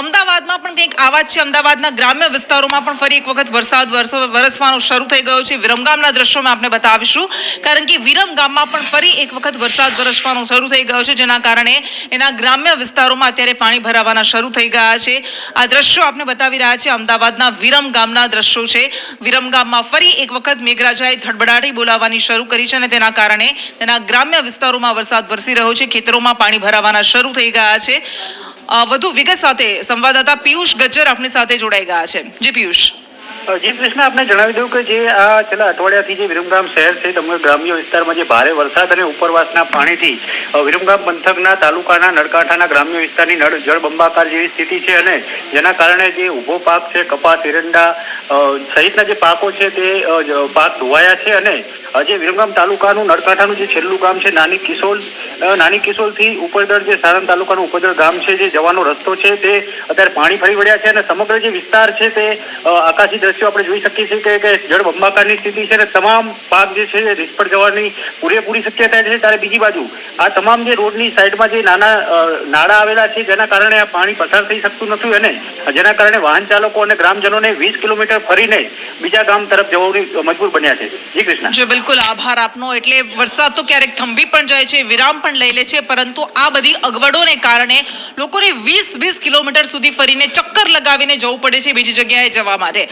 અમદાવાદમાં પણ કંઈક આવા જ છે. અમદાવાદના ગ્રામ્ય વિસ્તારોમાં પણ ફરી એક વખત વરસાદ વરસો, વરસવાનો શરૂ થઈ ગયો છે. વિરમગામના દ્રશ્યોમાં આપણે બતાવીશું. કારણ કે વિરમગામમાં પણ ફરી એક વખત વરસાદ વરસવાનો શરૂ થઈ ગયો છે, જેના કારણે એના ગ્રામ્ય વિસ્તારોમાં અત્યારે પાણી ભરાવાના શરૂ થઈ ગયા છે. આ દ્રશ્યો આપણે બતાવી રહ્યા છે. અમદાવાદના વિરમ ગામના દ્રશ્યો છે. વિરમ ગામમાં ફરી એક વખત મેઘરાજાએ ધડબડાટી બોલાવવાની શરૂ કરી છે અને તેના કારણે તેના ગ્રામ્ય વિસ્તારોમાં વરસાદ વરસી રહ્યો છે. ખેતરોમાં પાણી ભરાવાના શરૂ થઈ ગયા છે. વધુ વિગત સાથે સંવાદદાતા પિયુષ ગજ્જર આપણી સાથે જોડાઈ ગયા છે. જી પિયુષ. જી કૃષ્ણ, આપને જણાવી દઉં કે જે આ છેલ્લા અઠવાડિયાથી જે વિરમગામ શહેર છે તમને ગ્રામ્ય વિસ્તારમાં જે ભારે વરસાદ અને ઉપરવાસના પાણીથી વિરમગામ પંથકના તાલુકાના નળકાંઠાના ગ્રામ્ય વિસ્તારની નળ જળબંબાકાર જેવી સ્થિતિ છે અને જેના કારણે જે ઊભો પાક છે, કપાસ, એરંડા સહિતના જે પાકો છે તે પાક ધોવાયા છે અને જે વિરમગામ તાલુકાનું નળકાંઠાનું જે છેલ્લું ગામ છે, નાની કિશોલ નાની કિશોલથી ઉપરદળ જે સારંગ તાલુકાનું ઉપરદળ ગામ છે, જે જવાનો રસ્તો છે, તે અત્યારે પાણી ફરી વળ્યા છે અને સમગ્ર જે વિસ્તાર છે, તે આકાશી દ્રશ્યો આપણે જોઈ શકીએ છીએ કે જળ બંબાકારની સ્થિતિ છે અને તમામ પાક જે છે, એ જવાની પૂરેપૂરી શક્યતા છે. ત્યારે બીજી બાજુ આ તમામ જે રોડની સાઈડમાં જે નાના નાળા આવેલા છે, જેના કારણે આ પાણી પસાર થઈ શકતું નથી અને જેના કારણે વાહન ચાલકો અને ગ્રામજનોને વીસ કિલોમીટર ફરીને બીજા ગામ તરફ જવાની મજબૂર બન્યા છે. જી કૃષ્ણ. બિલકુલ આભાર આપનો. એટલે વરસાદ તો ક્યારેક થંભી પણ જાય છે, વિરામ પણ લઈ લે છે, પરંતુ આ બધી અગવડોને કારણે લોકોને વીસ વીસ કિલોમીટર સુધી ફરીને ચક્કર લગાવીને જવું પડે છે, બીજી જગ્યાએ જવા માટે.